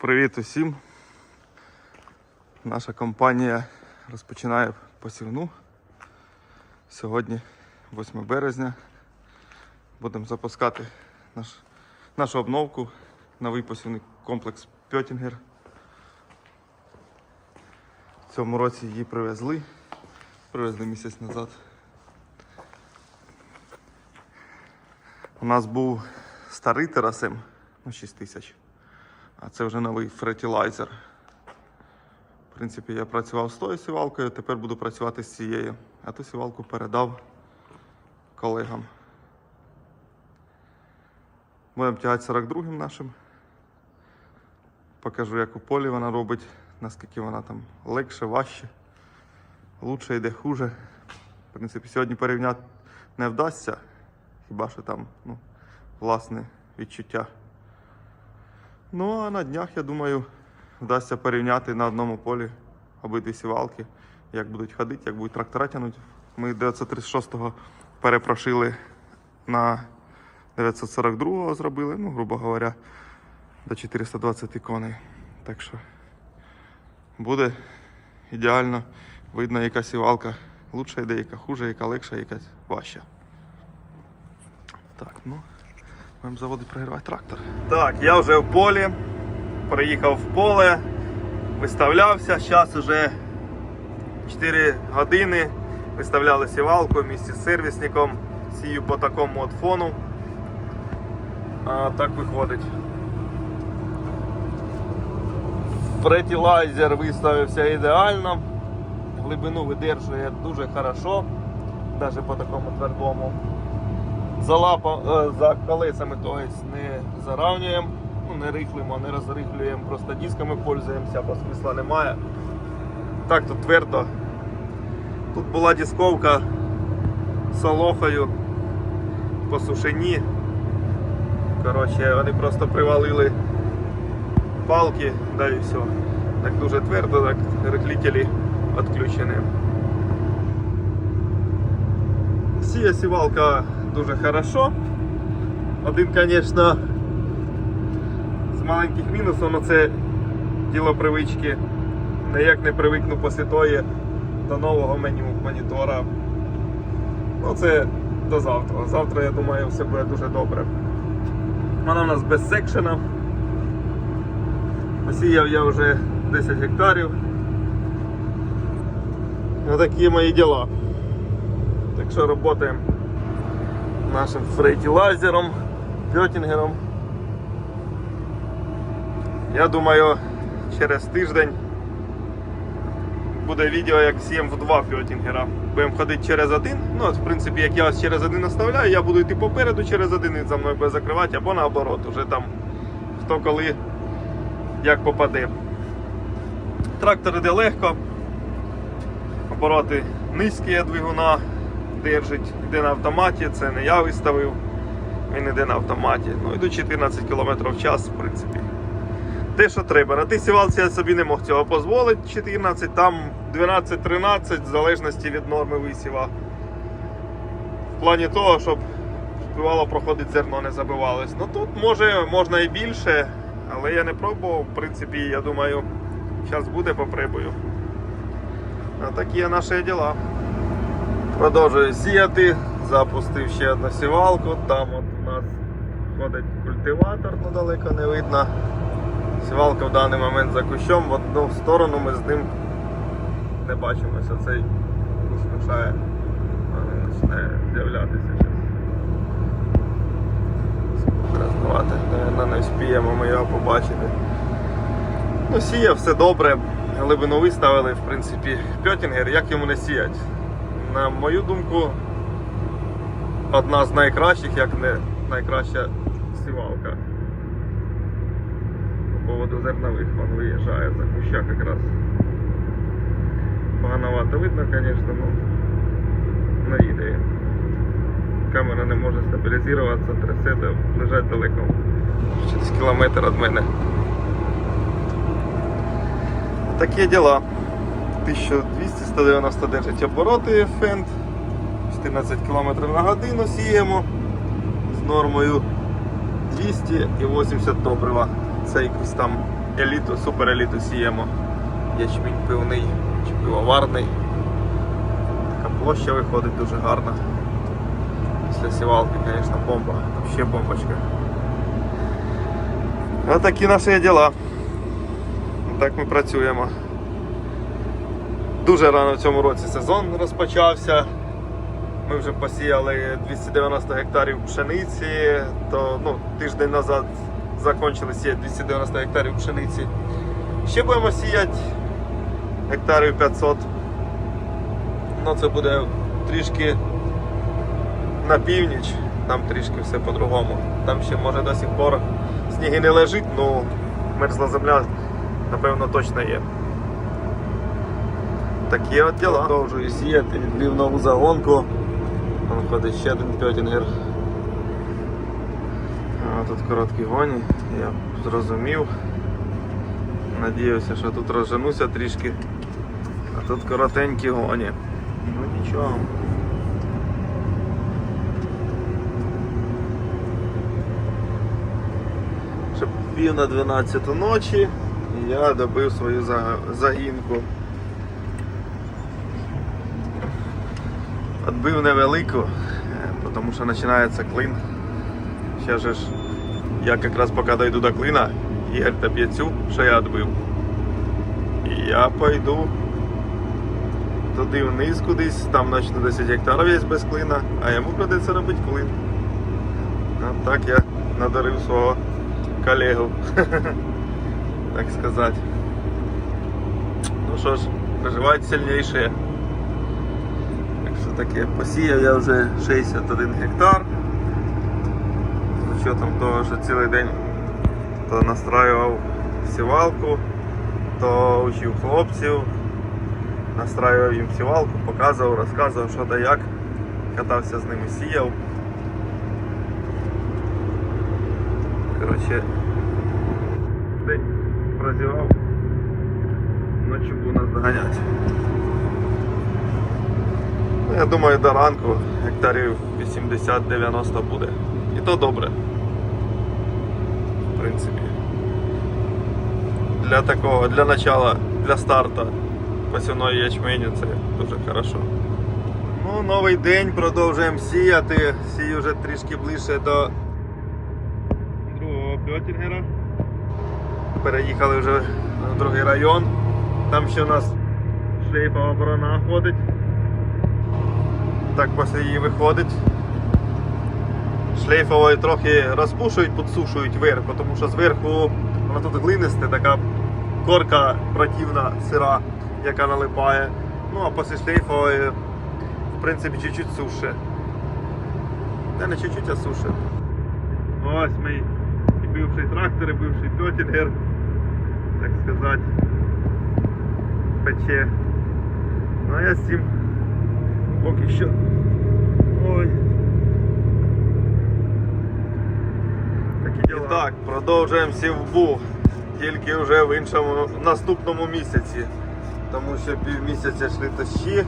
Привіт усім. Наша компанія розпочинає посівну. Сьогодні 8 березня. Будемо запускати наш, нашу обновку, новий посівний комплекс Пьотінгер. В цьому році її привезли. Привезли місяць назад. У нас був старий терасим на 6 тисяч. А це вже новий фретілайзер. В принципі, я працював з тою сівалкою, тепер буду працювати з цією. А ту сівалку передав колегам. Будемо тягати 42-м нашим. Покажу, як у полі вона робить, наскільки вона там легше, важче, лучше йде хуже. В принципі, сьогодні порівняти не вдасться, хіба що там ну, власне відчуття. Ну а на днях, я думаю, вдасться порівняти на одному полі обидві сівалки, як будуть ходити, як будуть трактора тягнути. Ми 936-го перепрошили на 942-го зробили, ну, грубо говоря, до 420 коней. Так що буде ідеально видно, яка сівалка лучша йде, яка хуже, яка легша, яка важча. Так, ну. Будемо заводити прогрівати трактор. Так, я вже в полі. Приїхав в поле, виставлявся. Зараз вже 4 години. Виставляли сівалку в місті з сервісником. Сію по такому от фону. А, так виходить. Фретілайзер виставився ідеально. Глибину видержує дуже хорошо, навіть по такому твердому за, лапа, е, за колесами то есть не заравнюємо, ну, не рихлимо, не розрихлюємо, просто дисками пользуємося, бо смисла немає. Так тут твердо. Тут була дисковка з солохою по сушені. Коротше, вони просто привалили палки, да і все. Так дуже твердо, так рихлителі відключені. Сія сівалка дуже хорошо. Один, звісно, з маленьких мінусів, але це діло привички. Ніяк не привикну після тої до нового меню монітора. Ну це до завтра. Завтра, я думаю, все буде дуже добре. Вона у нас без секшена. Посіяв я вже 10 гектарів. Отакі мої діла. Так що працюємо нашим фрейтілайзером, пьотінгером. Я думаю, через тиждень буде відео, як сієм в два пьотінгера. Будемо ходити через один. Ну, в принципі, як я ось через один оставляю, я буду йти попереду через один і за мною буде закривати, або наоборот, уже там хто коли як попаде. Трактор іде легко, обороти низькі двигуна держить, йде на автоматі, це не я виставив, він йде на автоматі. Ну, йду 14 км в час, в принципі. Те, що треба. На тій сівалці я собі не мог цього дозволити. 14, там 12-13, в залежності від норми висіва. В плані того, щоб бувало проходить зерно, не забивалось. Ну тут може можна і більше, але я не пробував. В принципі, я думаю, зараз буде, попробую. А такі наші діла. Продовжую сіяти, запустив ще одну сівалку, там от у нас ходить культиватор, ну далеко не видно. Сівалка в даний момент за кущом, в одну сторону ми з ним не бачимося, цей кущ мішає, а починає з'являтися зараз. Наверно, не вспіємо ми його побачити. Ну, сіє все добре, глибину виставили, в принципі, пьотінгер, як йому не сіять на мою думку, одна з найкращих, як не найкраща сівалка. По поводу зернових він виїжджає за куща якраз. Погановато видно, звісно, ну наїде. Камера не може стабілізуватися, трясе, лежать далеко. Через кілометр від мене. Такі діла. 1200-190 обороти фенд, 14 км на годину сіємо з нормою 200 і 80 добрива. Це якийсь там еліту, супер еліту сіємо. Ячмінь пивний чи пивоварний. Така площа виходить дуже гарна. Після сівалки, звісно, бомба. Ще бомбочка. Ось такі наші діла. Так ми працюємо. Дуже рано в цьому році сезон розпочався. Ми вже посіяли 290 гектарів пшениці, то ну, тиждень назад закінчили сіяти 290 гектарів пшениці. Ще будемо сіяти гектарів 500. Ну це буде трішки на північ, там трішки все по-другому. Там ще може до сих пор сніги не лежить, ну мерзла земля, напевно, точно є. Такі от діла. Продовжую сіяти, відбив нову загонку. Там ходить ще один пьотінгер. Тут короткі гоні, я зрозумів. Надіявся, що тут розженуся трішки. А тут коротенькі гоні. Ну нічого. Ще пів на 12 ночі і я добив свою за- загінку. Отбив невелику, е, тому що починається клин. Ще ж, я якраз поки дойду до клина, Ігор доб'є цю, що я відбив. І я пойду туди вниз кудись, там начну 10 гектарів є без клина, а йому придеться робити клин. От так я надарив свого колегу, так сказати. Ну що ж, проживають сильніше. Що таке, посіяв я вже 61 гектар. З учетом того, що цілий день настраював сівалку, то учив хлопців, настраював їм сівалку, показував, розказував, що да як, катався з ними, сіяв. Коротше, день прозівав, ночі буду нас доганяти. Ну, Я думаю, до ранку гектарів 80-90 буде. І то добре. В принципі. Для такого, для начала, для старта посівної ячменю це дуже хорошо. Ну, новий день, продовжуємо сіяти. Сію вже трішки ближче до другого пьотінгера. Переїхали вже в другий район. Там ще у нас шлейфова борона ходить так після її виходить. Шлейфовою трохи розпушують, підсушують верх, тому що зверху вона тут глинисте, така корка противна, сира, яка налипає. Ну а після шлейфової, в принципі, чуть-чуть суше. Та не чуть-чуть, а суше. Ось мій і бивший трактор, і бивший тьотінгер, так сказати, пече. Ну а я з цим поки що. Ой. Такі діла. І так, продовжуємо сівбу. Тільки вже в іншому наступному місяці. Тому що півмісяця йшли дощі.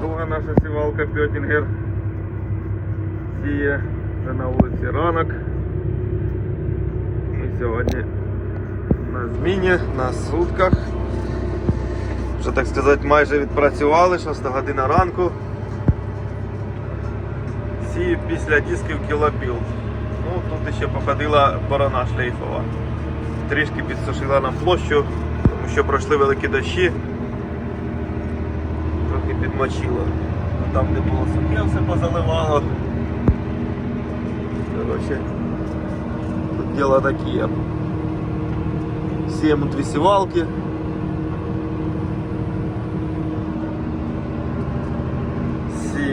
Друга наша сівалка Пьотінгер. Сіє вже на вулиці ранок. Ми сьогодні на зміні, на сутках. Вже так сказати, майже відпрацювали, 6 година ранку. Сію після дисків кілопіл. Ну, тут ще походила борона шлейфова. Трішки підсушила нам площу, тому що пройшли великі дощі. Трохи підмочило. А Там, де було сухе, все позаливало. Коротше, тут діло такі. Сіємо дві сівалки.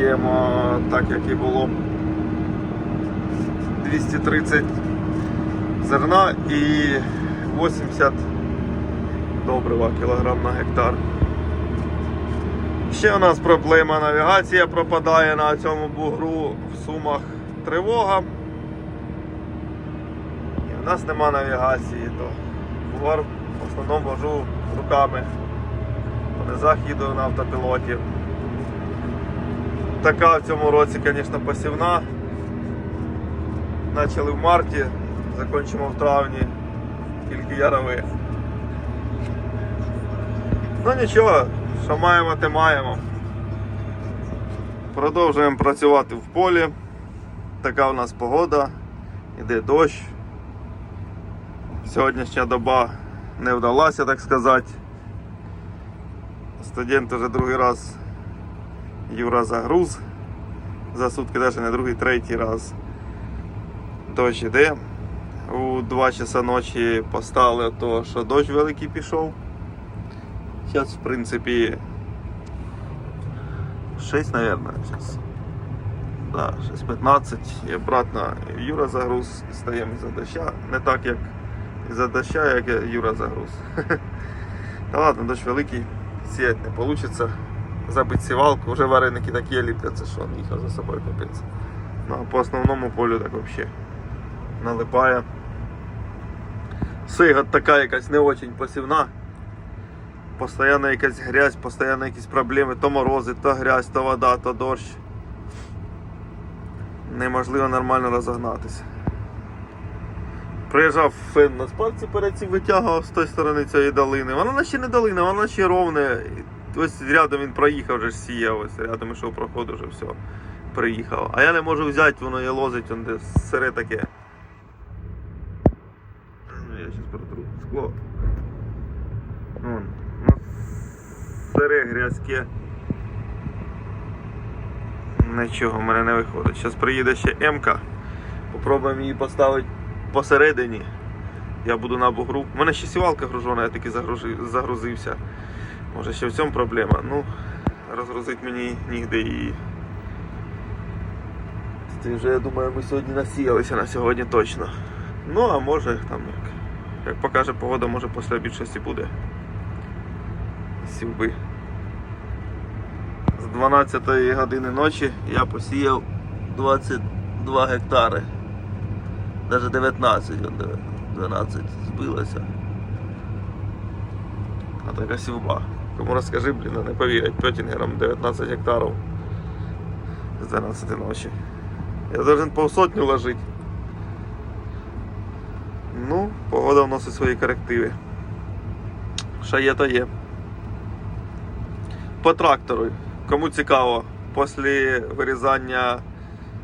Сіємо так, як і було 230 зерна і 80 добрива кілограм на гектар. Ще у нас проблема навігація пропадає на цьому бугру в сумах тривога. І в нас нема навігації, то в основному вожу руками. По низах їду на автопілоті. Така в цьому році, звісно, посівна. Почали в марті, Закінчимо в травні. Тільки ярових. Ну нічого, що маємо, те маємо. Продовжуємо працювати в полі. Така у нас погода, іде дощ. Сьогоднішня доба не вдалася, так сказати. Студент вже другий раз Юра загруз. За сутки навіть не другий, третій раз. Дощ іде. У 2 часа ночі поставили то, що дощ великий пішов. Зараз, в принципі, 6, наверное, сейчас. Да, 6.15 і обратно Юра загруз, стаємо із-за доща. Не так, як із-за доща, як Юра загруз. Та ладно, дощ великий, сіяти не вийде. Забити сівалку, вже вареники такі ліпляться, що він їхав за собою капець. Ну, а по основному полю так взагалі налипає. Сига така якась не очень посівна. Постоянно якась грязь, постійно якісь проблеми, то морози, то грязь, то вода, то дощ. Неможливо нормально розогнатися. Приїжджав фен на спальці перед цим витягував з тої сторони цієї долини. Вона наче не долина, вона ще ровне. І Ось рядом він проїхав, вже сіяв, ось рядом ішов проходу, вже все. Приїхав. А я не можу взяти, воно є лозить, он де сире таке. Ну, Я зараз протру скло. Вон, сире грязьке. Нічого в мене не виходить. Зараз приїде ще М-ка. Попробуємо її поставити посередині. Я буду на бугру. У мене ще сівалка гружена, я таки загрузився. Може ще в цьому проблема. Ну, розгрузити мені нігде її. Ти вже, я думаю, ми сьогодні насіялися на сьогодні точно. Ну, а може там як. Як покаже погода, може після більшості буде. Сівби. З 12 години ночі я посіяв 22 гектари. Навіть 19, 12 збилося. А така сівба. Кому розкажи, блін, не повірять, Пьотінгером 19 гектарів з 12 ночі. Я должен полсотню ложити. Ну, погода вносить свої корективи. Що є, то є. По трактору. Кому цікаво, після вирізання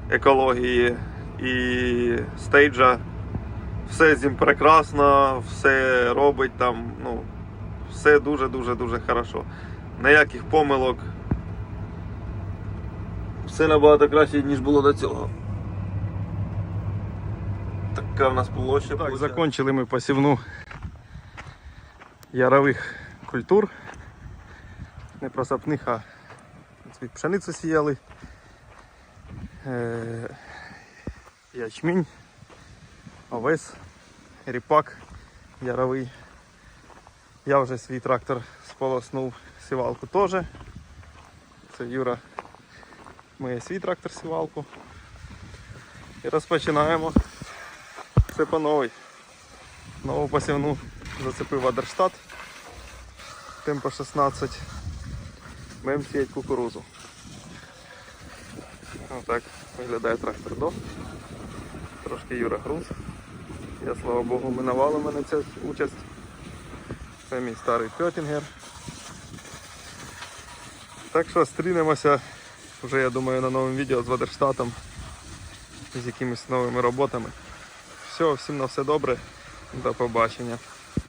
екології і стейджа все з ним прекрасно, все робить там, ну, все дуже-дуже дуже хорошо. Ніяких помилок. Все набагато краще, ніж було до цього. Така в нас площа. Так, получається. закінчили ми посівну ярових культур. Не просапних, а пшеницю сіяли. Е, ячмінь, овес, ріпак яровий. Я вже свій трактор сполоснув сівалку теж. Це Юра миє свій трактор сівалку. І розпочинаємо. Все по новій. Нову посівну зацепив Адерштат. Темпо 16. Будемо сіяти кукурузу. Отак виглядає трактор до. Трошки Юра груз. Я слава Богу минувала мене ця участь. Це мій старий Пьотінгер. Так що стрінемося вже я думаю на новому відео з Вадерштатом з якимись новими роботами. Все, всім на все добре. До побачення.